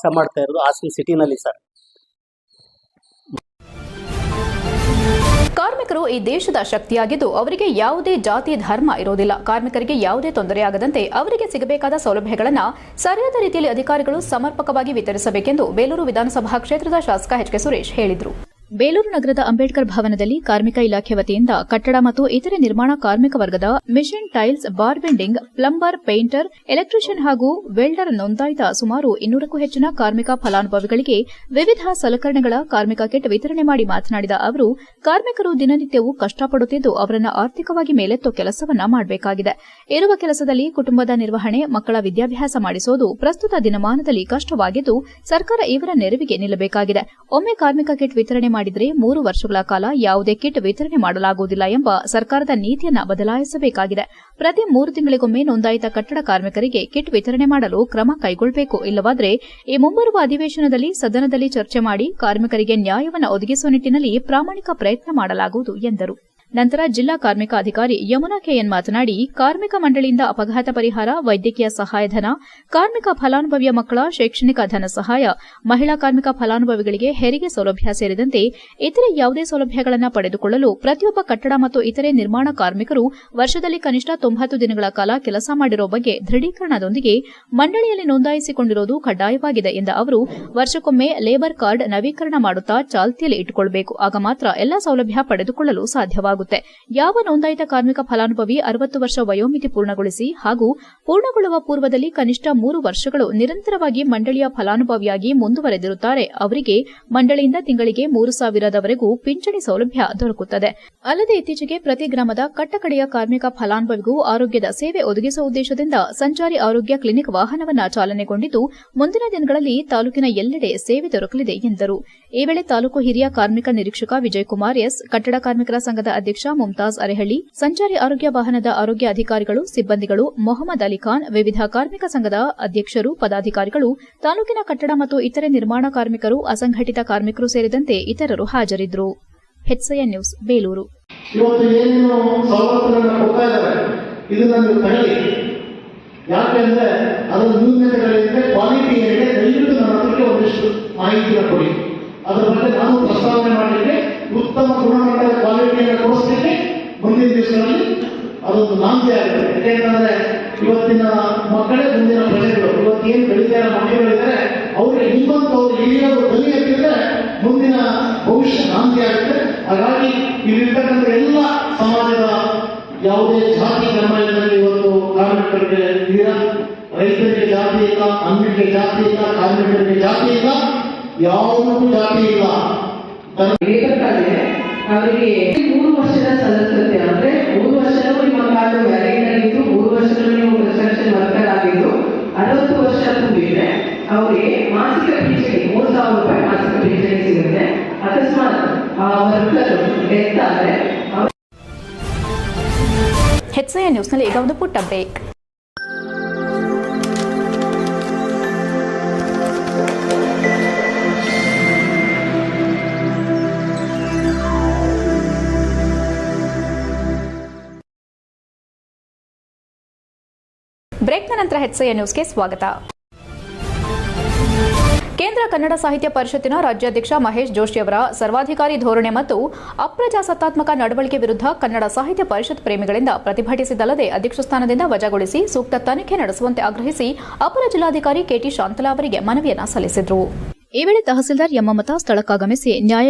ಕೆಲಸ ಮಾಡ್ತಾ ಇರೋದು ಹಾಸನ ಸಿಟಿನಲ್ಲಿ ಸರ್. ಕಾರ್ಮಿಕರು ಈ ದೇಶದ ಶಕ್ತಿಯಾಗಿದ್ದು ಅವರಿಗೆ ಯಾವುದೇ ಜಾತಿ ಧರ್ಮ ಇರೋದಿಲ್ಲ ಕಾರ್ಮಿಕರಿಗೆ ಯಾವುದೇ ತೊಂದರೆಯಾಗದಂತೆ ಅವರಿಗೆ ಸಿಗಬೇಕಾದ ಸೌಲಭ್ಯಗಳನ್ನು ಸರಿಯಾದ ರೀತಿಯಲ್ಲಿ ಅಧಿಕಾರಿಗಳು ಸಮರ್ಪಕವಾಗಿ ವಿತರಿಸಬೇಕೆಂದು ಬೇಲೂರು ವಿಧಾನಸಭಾ ಕ್ಷೇತ್ರದ ಶಾಸಕ ಎಚ್ ಕೆ ಸುರೇಶ್ ಹೇಳಿದರು. ಬೇಲೂರು ನಗರದ ಅಂಬೇಡ್ಕರ್ ಭವನದಲ್ಲಿ ಕಾರ್ಮಿಕ ಇಲಾಖೆ ವತಿಯಿಂದ ಕಟ್ಟಡ ಮತ್ತು ಇತರೆ ನಿರ್ಮಾಣ ಕಾರ್ಮಿಕ ವರ್ಗದ mission tiles, bar bending, plumber, painter, electrician ಹಾಗೂ ವೆಲ್ಡರ್ ನೋಂದಾಯಿತ ಸುಮಾರು ಇನ್ನೂರಕ್ಕೂ ಹೆಚ್ಚಿನ ಕಾರ್ಮಿಕ ಫಲಾನುಭವಿಗಳಿಗೆ ವಿವಿಧ ಸಲಕರಣೆಗಳ ಕಾರ್ಮಿಕ ಕಿಟ್ ವಿತರಣೆ ಮಾಡಿ ಮಾತನಾಡಿದ ಅವರು, ಕಾರ್ಮಿಕರು ದಿನನಿತ್ಯವೂ ಕಷ್ಟಪಡುತ್ತಿದ್ದು ಅವರನ್ನ ಆರ್ಥಿಕವಾಗಿ ಮೇಲೆತ್ತೋ ಕೆಲಸವನ್ನ ಮಾಡಬೇಕಾಗಿದೆ. ಇರುವ ಕೆಲಸದಲ್ಲಿ ಕುಟುಂಬದ ನಿರ್ವಹಣೆ, ಮಕ್ಕಳ ವಿದ್ಯಾಭ್ಯಾಸ ಮಾಡಿಸೋದು ಪ್ರಸ್ತುತ ದಿನಮಾನದಲ್ಲಿ ಕಷ್ಟವಾಗಿದ್ದು ಸರ್ಕಾರ ಇವರ ನೆರವಿಗೆ ನಿಲ್ಲಬೇಕಾಗಿದೆ. ಒಮ್ಮೆ ಕಾರ್ಮಿಕ ಕಿಟ್ ವಿತರಣೆ ಮಾಡಿದರೆ ಮೂರು ವರ್ಷಗಳ ಕಾಲ ಯಾವುದೇ ಕಿಟ್ ವಿತರಣೆ ಮಾಡಲಾಗುವುದಿಲ್ಲ ಎಂಬ ಸರ್ಕಾರದ ನೀತಿಯನ್ನು ಬದಲಾಯಿಸಬೇಕಾಗಿದೆ. ಪ್ರತಿ ಮೂರು ತಿಂಗಳಿಗೊಮ್ಮೆ ನೋಂದಾಯಿತ ಕಟ್ಟಡ ಕಾರ್ಮಿಕರಿಗೆ ಕಿಟ್ ವಿತರಣೆ ಮಾಡಲು ಕ್ರಮ ಕೈಗೊಳ್ಳಬೇಕು. ಇಲ್ಲವಾದರೆ ಈ ಮುಂಬರುವ ಅಧಿವೇಶನದಲ್ಲಿ ಸದನದಲ್ಲಿ ಚರ್ಚೆ ಮಾಡಿ ಕಾರ್ಮಿಕರಿಗೆ ನ್ಯಾಯವನ್ನು ಒದಗಿಸುವ ನಿಟ್ಟನಲ್ಲಿ ಪ್ರಾಮಾಣಿಕ ಪ್ರಯತ್ನ ಮಾಡಲಾಗುವುದು ಎಂದರು. ನಂತರ ಜಿಲ್ಲಾ ಕಾರ್ಮಿಕ ಅಧಿಕಾರಿ ಯಮುನಾ ಕೆಎನ್ ಮಾತನಾಡಿ, ಕಾರ್ಮಿಕ ಮಂಡಳಿಯಿಂದ ಅಪಘಾತ ಪರಿಹಾರ, ವೈದ್ಯಕೀಯ ಸಹಾಯಧನ ಕಾರ್ಮಿಕ ಫಲಾನುಭವಿಯ ಮಕ್ಕಳ ಶೈಕ್ಷಣಿಕ ಧನ ಸಹಾಯ, ಮಹಿಳಾ ಕಾರ್ಮಿಕ ಫಲಾನುಭವಿಗಳಿಗೆ ಹೆರಿಗೆ ಸೌಲಭ್ಯ ಸೇರಿದಂತೆ ಇತರೆ ಯಾವುದೇ ಸೌಲಭ್ಯಗಳನ್ನು ಪಡೆದುಕೊಳ್ಳಲು ಪ್ರತಿಯೊಬ್ಬ ಕಟ್ಟಡ ಮತ್ತು ಇತರೆ ನಿರ್ಮಾಣ ಕಾರ್ಮಿಕರು ವರ್ಷದಲ್ಲಿ ಕನಿಷ್ಠ ತೊಂಬತ್ತು ದಿನಗಳ ಕಾಲ ಕೆಲಸ ಮಾಡಿರುವ ಬಗ್ಗೆ ದೃಢೀಕರಣದೊಂದಿಗೆ ಮಂಡಳಿಯಲ್ಲಿ ನೋಂದಾಯಿಸಿಕೊಂಡಿರುವುದು ಕಡ್ಡಾಯವಾಗಿದೆ ಎಂದ ಅವರು, ವರ್ಷಕ್ಕೊಮ್ಮೆ ಲೇಬರ್ ಕಾರ್ಡ್ ನವೀಕರಣ ಮಾಡುತ್ತಾ ಚಾಲ್ತಿಯಲ್ಲಿ ಇಟ್ಟುಕೊಳ್ಳಬೇಕು ಆಗ ಮಾತ್ರ ಎಲ್ಲಾ ಸೌಲಭ್ಯ ಪಡೆದುಕೊಳ್ಳಲು ಸಾಧ್ಯವಾಗುತ್ತದೆ ಯಾವ ನೋಂದಾಯಿತ ಕಾರ್ಮಿಕ ಫಲಾನುಭವಿ ಅರವತ್ತು ವರ್ಷ ವಯೋಮಿತಿ ಪೂರ್ಣಗೊಳಿಸಿ ಹಾಗೂ ಪೂರ್ಣಗೊಳ್ಳುವ ಪೂರ್ವದಲ್ಲಿ ಕನಿಷ್ಠ ಮೂರು ವರ್ಷಗಳು ನಿರಂತರವಾಗಿ ಮಂಡಳಿಯ ಫಲಾನುಭವಿಯಾಗಿ ಮುಂದುವರೆದಿರುತ್ತಾರೆ, ಅವರಿಗೆ ಮಂಡಳಿಯಿಂದ ತಿಂಗಳಿಗೆ ಮೂರು ಸಾವಿರದವರೆಗೂ ಪಿಂಚಣಿ ಸೌಲಭ್ಯ ದೊರಕುತ್ತದೆ. ಅಲ್ಲದೆ ಇತ್ತೀಚೆಗೆ ಪ್ರತಿ ಗ್ರಾಮದ ಕಟ್ಟಕಡೆಯ ಕಾರ್ಮಿಕ ಫಲಾನುಭವಿಗೂ ಆರೋಗ್ಯದ ಸೇವೆ ಒದಗಿಸುವ ಉದ್ದೇಶದಿಂದ ಸಂಚಾರಿ ಆರೋಗ್ಯ ಕ್ಲಿನಿಕ್ ವಾಹನವನ್ನ ಚಾಲನೆಗೊಂಡಿದ್ದು, ಮುಂದಿನ ದಿನಗಳಲ್ಲಿ ತಾಲೂಕಿನ ಎಲ್ಲೆಡೆ ಸೇವೆ ದೊರಕಲಿದೆ ಎಂದರು. ಈ ವೇಳೆ ತಾಲೂಕು ಹಿರಿಯ ಕಾರ್ಮಿಕ ನಿರೀಕ್ಷಕ ವಿಜಯಕುಮಾರ್ ಎಸ್, ಕಟ್ಟಡ ಕಾರ್ಮಿಕರ ಸಂಘದ ಅಧ್ಯಕ್ಷ ಮುಮ್ತಾಜ್ ಅರೆಹಳ್ಳಿ, ಸಂಚಾರಿ ಆರೋಗ್ಯ ವಾಹನದ ಆರೋಗ್ಯ ಅಧಿಕಾರಿಗಳು, ಸಿಬ್ಬಂದಿಗಳು, ಮೊಹಮ್ಮದ್ ಅಲಿ ಖಾನ್, ವಿವಿಧ ಕಾರ್ಮಿಕ ಸಂಘದ ಅಧ್ಯಕ್ಷರು, ಪದಾಧಿಕಾರಿಗಳು, ತಾಲೂಕಿನ ಕಟ್ಟಡ ಮತ್ತು ಇತರೆ ನಿರ್ಮಾಣ ಕಾರ್ಮಿಕರು, ಅಸಂಘಟಿತ ಕಾರ್ಮಿಕರು ಸೇರಿದಂತೆ ಇತರರು ಹಾಜರಿದ್ದರು. ನ್ಯೂಸ್, ಬೇಲೂರು. ಅದರ ಕೊಡಿ. ಅದರ ಬಗ್ಗೆ ನಾನು ಪ್ರಸ್ತಾವನೆ ಮಾಡಲಿಕ್ಕೆ ಉತ್ತಮ ಗುಣಮಟ್ಟದ ಕ್ವಾಲಿಟಿಯನ್ನು ಕೊಡಿಸ್ಲಿಕ್ಕೆ ಮುಂದಿನ ದಿವಸಗಳಲ್ಲಿ ಅದೊಂದು ನಾಂದಿ ಆಗುತ್ತೆ. ಯಾಕೆಂತಂದ್ರೆ ಇವತ್ತಿನ ಮಕ್ಕಳೇ ಮುಂದಿನ ಪ್ರಜೆಗಳು. ಇವತ್ತೇನು ಏನು ಬೆಳೀತಾ ಇರೋ ಮಕ್ಕಳಿದ್ದಾರೆ ಅವ್ರಿಗೆ ನಿಮ್ಮಂತ ಅವ್ರು ಹಿರಿಯರು ಕಲಿ ಎತ್ತಿದ್ರೆ ಮುಂದಿನ ಭವಿಷ್ಯ ನಾಂದಿ ಆಗುತ್ತೆ. ಹಾಗಾಗಿ ಇಲ್ಲಿರ್ತಕ್ಕಂಥ ಎಲ್ಲ ಸಮಾಜದ ಯಾವುದೇ ಜಾತಿ, ಧರ್ಮ ಇವತ್ತು ಕಾರ್ಮಿಕರಿಗೆ ಇಲ್ಲ ರೈತರಿಗೆ ಜಾತಿ ಇಲ್ಲ ಅನ್ನಕ್ಕೆ ಜಾತಿ ಇಲ್ಲ, ಕಾರ್ಮಿಕರಿಗೆ ಜಾತಿ ಇಲ್ಲ, ಯಾವುದಕ್ಕೂ ಜಾತಿ ಇಲ್ಲ. ಲೇಖಕರಿಗೆ ಅವರಿಗೆ ಮೂರು ವರ್ಷದ ಸದಸ್ಯತೆ ಅಂದ್ರೆ ಮೂರು ವರ್ಷನೂ ನಿಮ್ಮ ಕಾಲು ವ್ಯಾಲಿಡಲ್ಲಿದ್ದು ಮೂರು ವರ್ಷನೂ ನೀವು ಕನ್ಸ್ಟ್ರಕ್ಷನ್ ವರ್ಕರ್ ಆಗಿದ್ದು, ಅರವತ್ತು ವರ್ಷ ತುಂಬಿದ್ರೆ ಅವರಿಗೆ ಮಾಸಿಕ ಪಿಂಚಣಿ, ಮೂರು ಸಾವಿರ ರೂಪಾಯಿ ಮಾಸಿಕ ಪಿಂಚಣಿ ಸಿಗುತ್ತೆ. ಅಕಸ್ಮಾತ್ ಆ ವರ್ಕರ್ ಡೆತ್ ಆದ್ರೆ ನ್ಯೂಸ್ ನ್ಯೂಸ್ನಲ್ಲಿ ಈಗ ಒಂದು ಪುಟ್ಟ ಬ್ರೇಕ್ ಬ್ರೇಕ್ನ ನಂತರ ಹೆಚ್ಐಎನ್ ನ್ಯೂಸ್ಗೆ ಸ್ವಾಗತ. ಕೇಂದ್ರ ಕನ್ನಡ ಸಾಹಿತ್ಯ ಪರಿಷತ್ತಿನ ರಾಜ್ಯಾಧ್ಯಕ್ಷ ಮಹೇಶ್ ಜೋಶಿ ಅವರ ಸರ್ವಾಧಿಕಾರಿ ಧೋರಣೆ ಮತ್ತು ಅಪ್ರಜಾಸತ್ತಾತ್ಮಕ ನಡವಳಿಕೆ ವಿರುದ್ಧ ಕನ್ನಡ ಸಾಹಿತ್ಯ ಪರಿಷತ್ ಪ್ರೇಮಿಗಳಿಂದ ಪ್ರತಿಭಟಿಸಿದಲ್ಲದೆ ಅಧ್ಯಕ್ಷ ಸ್ಥಾನದಿಂದ ವಜಾಗೊಳಿಸಿ ಸೂಕ್ತ ತನಿಖೆ ನಡೆಸುವಂತೆ ಆಗ್ರಹಿಸಿ ಅಪರ ಜಿಲ್ಲಾಧಿಕಾರಿ ಕೆಟಿ ಶಾಂತಲಾ ಅವರಿಗೆ ಮನವಿಯನ್ನ ಸಲ್ಲಿಸಿದರು. ಈ ವೇಳೆ ತಹಸೀಲ್ದಾರ್ ಯಮ್ಮಮತ ಸ್ಥಳಕ್ಕಾಗಮಿಸಿ ನ್ಯಾಯ